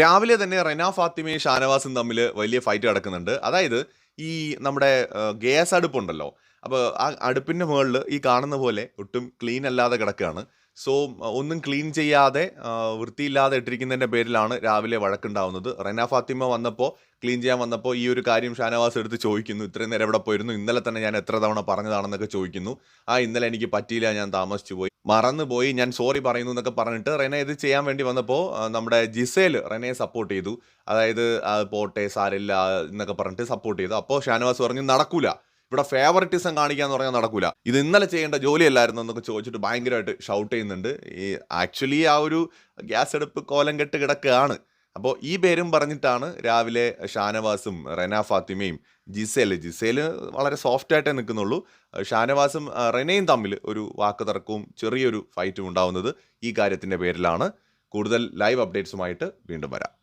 രാവിലെ തന്നെ റെന ഫാത്തിമയും ഷാനവാസും തമ്മിൽ വലിയ ഫൈറ്റ് നടക്കുന്നുണ്ട്. അതായത് ഈ നമ്മുടെ ഗ്യാസ് അടുപ്പുണ്ടല്ലോ. അപ്പോൾ ആ അടുപ്പിന്റെ മുകളിൽ ഈ കാണുന്ന പോലെ ഒട്ടും ക്ലീൻ അല്ലാതെ കിടക്കുകയാണ്. സോ ഒന്നും ക്ലീൻ ചെയ്യാതെ വൃത്തിയില്ലാതെ ഇട്ടിരിക്കുന്നതിന്റെ പേരിലാണ് രാവിലെ വഴക്കുണ്ടാവുന്നത്. റെന ഫാത്തിമ വന്നപ്പോൾ ക്ലീൻ ചെയ്യാൻ വന്നപ്പോൾ ഈ ഒരു കാര്യം ഷാനവാസ് എടുത്ത് ചോദിക്കുന്നു. ഇത്രയും നേരം എവിടെ പോയിരുന്നു? ഇന്നലെ തന്നെ ഞാൻ എത്ര തവണ പറഞ്ഞതാണെന്നൊക്കെ ചോദിക്കുന്നു. ആ ഇന്നലെ എനിക്ക് പറ്റിയില്ല ഞാൻ താമസിച്ചു പോയി. മറന്നുപോയി ഞാൻ സോറി പറയുന്നു എന്നൊക്കെ പറഞ്ഞിട്ട് റെന ഇത് ചെയ്യാൻ വേണ്ടി വന്നപ്പോൾ നമ്മുടെ ജിസേൽ റെനയെ സപ്പോർട്ട് ചെയ്തു. അതായത് പോട്ടെ സാരില്ല എന്നൊക്കെ പറഞ്ഞിട്ട് സപ്പോർട്ട് ചെയ്തു. അപ്പോൾ ഷാനവാസ് പറഞ്ഞു നടക്കൂല. ഇവിടെ ഫേവറിറ്റിസം കാണിക്കുക എന്ന് പറഞ്ഞാൽ നടക്കൂല. ഇത് ഇന്നലെ ചെയ്യേണ്ട ജോലിയല്ലായിരുന്നു എന്നൊക്കെ ചോദിച്ചിട്ട് ഭയങ്കരമായിട്ട് ഷൗട്ട് ചെയ്യുന്നുണ്ട്. ഈ ആക്ച്വലി ആ ഒരു ഗ്യാസ് അടുപ്പ് കോലം കെട്ട് കിടക്കുകയാണ്. അപ്പോൾ ഈ പേരും പറഞ്ഞിട്ടാണ് രാവിലെ ഷാനവാസും റെന ഫാത്തിമയും ജിസേൽ ജിസേൽ വളരെ സോഫ്റ്റ് ആയിട്ടേ നിൽക്കുന്നുള്ളൂ. ഷാനവാസും റെനയും തമ്മിൽ ഒരു വാക്ക് തർക്കവും ചെറിയൊരു ഫൈറ്റും ഉണ്ടാവുന്നത് ഈ കാര്യത്തിന്റെ പേരിലാണ്. കൂടുതൽ ലൈവ് അപ്ഡേറ്റ്സുമായിട്ട് വീണ്ടും വരാം.